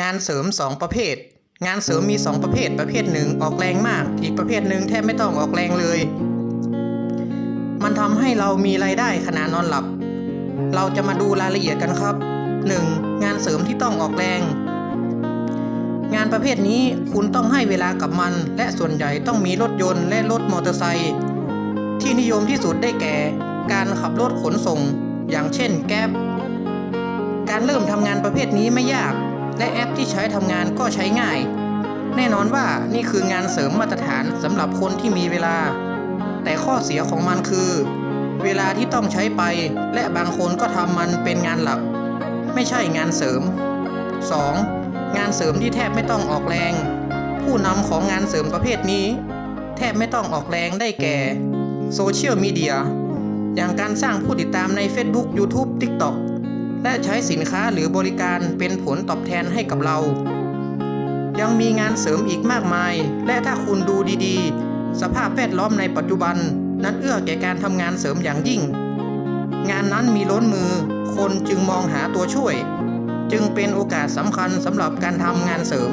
งานเสริม 2 ประเภท งานเสริมมี 2 ประเภท ประเภทหนึ่งออกแรงมาก อีกประเภทหนึ่งแทบไม่ต้องออกแรงเลย มันทำให้เรามีรายได้ขณะนอนหลับ เราจะมาดูรายละเอียดกันครับ 1. งานเสริมที่ต้องออกแรง งานประเภทนี้คุณต้องให้เวลากับมัน และส่วนใหญ่ต้องมีรถยนต์และรถมอเตอร์ไซค์ที่นิยมที่สุดได้แก่ การขับรถขนส่ง อย่างเช่นแก๊บการเริ่มทำงานประเภทนี้ไม่ยาก และแอปที่ใช้ทำงานก็ใช้ง่าย แน่นอนว่านี่คืองานเสริมมาตรฐานสำหรับคนที่มีเวลา แต่ข้อเสียของมันคือ เวลาที่ต้องใช้ไป และบางคนก็ทำมันเป็นงานหลัก ไม่ใช่งานเสริม 2. งานเสริมที่แทบไม่ต้องออกแรง ผู้นำของงานเสริมประเภทนี้ แทบไม่ต้องออกแรงได้แก่โซเชียลมีเดียอย่างการสร้างผู้ติดตามใน Facebook YouTube TikTok และใช้สินค้าหรือบริการเป็นผลตอบแทนให้กับเรา ยังมีงานเสริมอีกมากมาย และถ้าคุณดูดีๆ สภาพแวดล้อมในปัจจุบัน นั้นเอื้อแก่การทำงานเสริมอย่างยิ่ง งานนั้นมีล้นมือ คนจึงมองหาตัวช่วย จึงเป็นโอกาสสำคัญสำหรับการทำงานเสริม